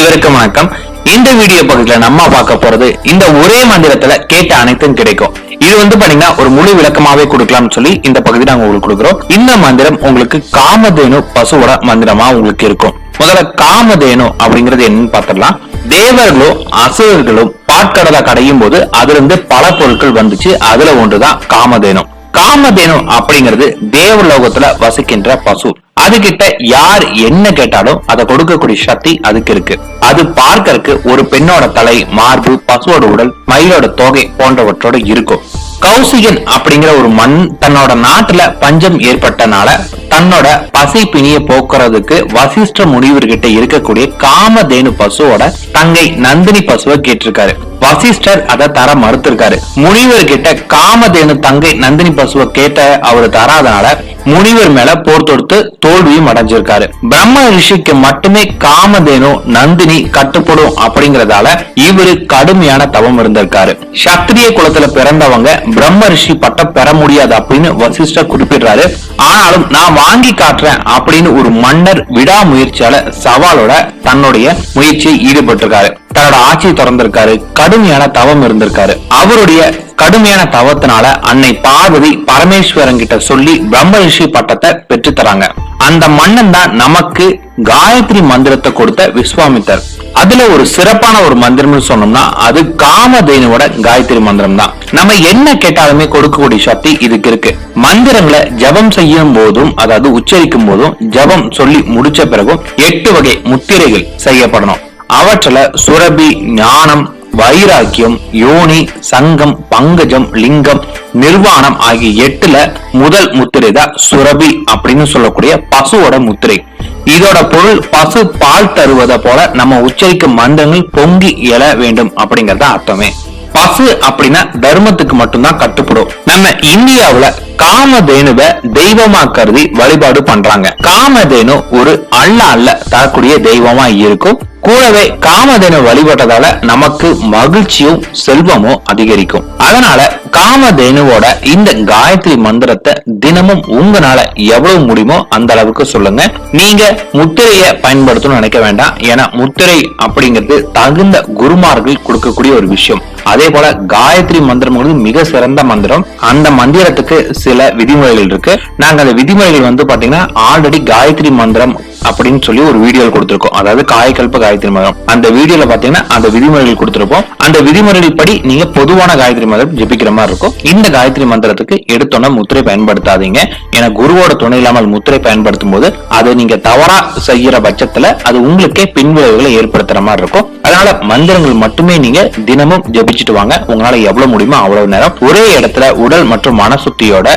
அனைவருக்கும் வணக்கம். இந்த வீடியோ பகுதியில நம்ம பார்க்க போறது இந்த ஒரே மந்திரத்துல கேட்ட அனைத்தும் கிடைக்கும். இது வந்து பாத்தீங்கன்னா ஒரு முழு விளக்கமாவே கொடுக்கலாம்னு சொல்லி இந்த பகுதி நாங்க உங்களுக்கு கொடுக்குறோம். இந்த மந்திரம் உங்களுக்கு காமதேனு பசுவோட மந்திரமா உங்களுக்கு இருக்கும். முதல்ல காமதேனு அப்படிங்கிறது என்னன்னு பாத்திரலாம் தேவர்களும் அசுரர்களும் பாட்கடலை கடையும் போது அதுல இருந்து பல பொருட்கள் வந்துச்சு. அதுல ஒன்றுதான் காமதேனு. காமதேனு அப்படிங்கிறது தேவலோகத்துல வசிக்கின்ற பசு. அதுகிட்ட யார் என்ன கேட்டாலும் அதை கொடுக்கக்கூடிய சக்தி அதுக்கு இருக்கு. அது பார்க்கறதுக்கு ஒரு பெண்ணோட தலை மார்பு பசுவோட உடல் மயிலோட தொகை போன்றவற்றோட இருக்கும். கௌசிகன் அப்படிங்கிற ஒரு மண் தன்னோட நாட்டுல பஞ்சம் ஏற்பட்டனால தன்னோட பசி பிணிய போக்குறதுக்கு வசிஷ்ட முனிவர்கிட்ட இருக்கக்கூடிய காமதேனு பசுவோட தங்கை நந்தினி பசுவை கேட்டிருக்காரு. வசிஷ்டர் அதை தர மறுத்திருக்காரு. முனிவர் கிட்ட காமதேனு தங்கை நந்தினி பசுவை கேட்ட அவரு தராதனால முனிவர் மேல போர் தொடுத்து தோல்வியும் அடைஞ்சிருக்காரு. பிரம்ம ரிஷிக்கு மட்டுமே காமதேனு நந்தினி கட்டுப்படும் அப்படிங்கறதால இவரு கடுமையான தவம் இருந்திருக்காரு. சத்திரிய குலத்துல பிறந்தவங்க பிரம்ம ரிஷி பட்டம் பெற முடியாது அப்படின்னு வசிஷ்டர் குறிப்பிடுறாரு. ஆனாலும் நான் வாங்கி காட்டுறேன் அப்படின்னு ஒரு மன்னர் விடாமுயற்சியால சவாலோட தன்னுடைய முயற்சியை ஈடுபட்டிருக்காரு. தன்னோட ஆட்சியை திறந்திருக்காரு. கடுமையான தவம் இருந்திருக்காரு. அவருடைய கடுமையான தவத்தினால அன்னை பார்வதி பரமேஸ்வரன் கிட்ட சொல்லி பிரம்ம ரிஷி பட்டத்தை பெற்று தராங்க. அந்த மன்னன் தான் நமக்கு காயத்ரி மந்திரத்தை கொடுத்த விஸ்வாமித்தர். அதுல ஒரு சிறப்பான ஒரு மந்திரம்னு சொன்னோம்னா அது காமதேனுவோட காயத்ரி மந்திரம் தான். நம்ம என்ன கேட்டாலுமே கொடுக்கக்கூடிய சக்தி இதுக்கு இருக்கு. மந்திரங்களை ஜபம் செய்யும் போதும் அதாவது உச்சரிக்கும் போதும் ஜபம் சொல்லி முடிச்ச பிறகும் எட்டு வகை முத்திரைகள் செய்யப்படணும். அவற்றில் சுரபி ஞானம் வைராக்கியம் யோனி சங்கம் பங்கஜம் லிங்கம் நிர்வாணம் ஆகிய எட்டுல முதல் முத்திரை தான் சுரபி அப்படின்னு சொல்லக்கூடிய பசுவோட முத்திரை. இதோட பொருள் பசு பால் தருவதை போல நம்ம உச்சரிக்கும் மந்திரங்கள் பொங்கி எழ வேண்டும் அப்படிங்கறத அர்த்தமே. பசு அப்படின்னா தர்மத்துக்கு மட்டும்தான் கட்டுப்படும். நம்ம இந்தியாவுல காமதேனுவை தெய்வமா கருதி வழிபாடு பண்றாங்க. காமதேனு ஒரு அல்ல அல்ல தரக்கூடிய தெய்வமா இருக்கும். கூடவே காமதேனு வழிபட்டதால நமக்கு மகிழ்ச்சியும் செல்வமும் அதிகரிக்கும். அதனால காமதேனுவோட இந்த காயத்ரி மந்திரத்தை தினமும் உங்களால எவ்வளவு முடியுமோ அந்த அளவுக்கு சொல்லுங்க. நீங்க முத்திரைய பயன்படுத்தணும்னு நினைக்க வேண்டாம். ஏன்னா முத்திரை அப்படிங்கிறது தகுந்த குருமார்கள் கொடுக்கக்கூடிய ஒரு விஷயம். அதே போல காயத்ரி மந்திரம் மிக சிறந்த மந்திரம். அந்த மந்திரத்துக்கு சில விதிமுறைகள் இருக்கு. நாங்க அந்த விதிமுறைகள் வந்து பாத்தீங்கன்னா ஆல்ரெடி காயத்ரி மந்திரம் அப்படின்னு சொல்லி ஒரு வீடியோ கொடுத்துருக்கோம். அதாவது காயக்கல்ப காயத்ரி மந்திரம் அந்த வீடியோல பாத்தீங்கன்னா அந்த விதிமுறைகள் கொடுத்துருப்போம். அந்த விதிமுறைகள் படி நீங்க பொதுவான காயத்ரி மந்திரம் ஜெபிக்கிற மாதிரி இருக்கும். இந்த காயத்ரி மந்திரத்துக்கு எடுத்தோன்னா முத்திரை பயன்படுத்தாதீங்க. ஏன்னா குருவோட துணை இல்லாமல் முத்திரை பயன்படுத்தும் போது அதை நீங்க தவறா செய்யற பட்சத்துல அது உங்களுக்கே பின்விளைவுகளை ஏற்படுத்துற மாதிரி இருக்கும். அதனால மந்திரங்கள் மட்டுமே நீங்க தினமும் ஜபிச்சுட்டு வாங்க. உங்களால எவ்வளவு முடியுமோ அவ்வளவு நேரம் ஒரே இடத்துல உடல் மற்றும் மனசுத்தியோட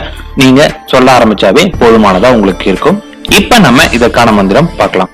நீங்க சொல்ல ஆரம்பிச்சாவே போதுமானதா உங்களுக்கு இருக்கும். இப்ப நம்ம இதற்கான மந்திரம் பார்க்கலாம்.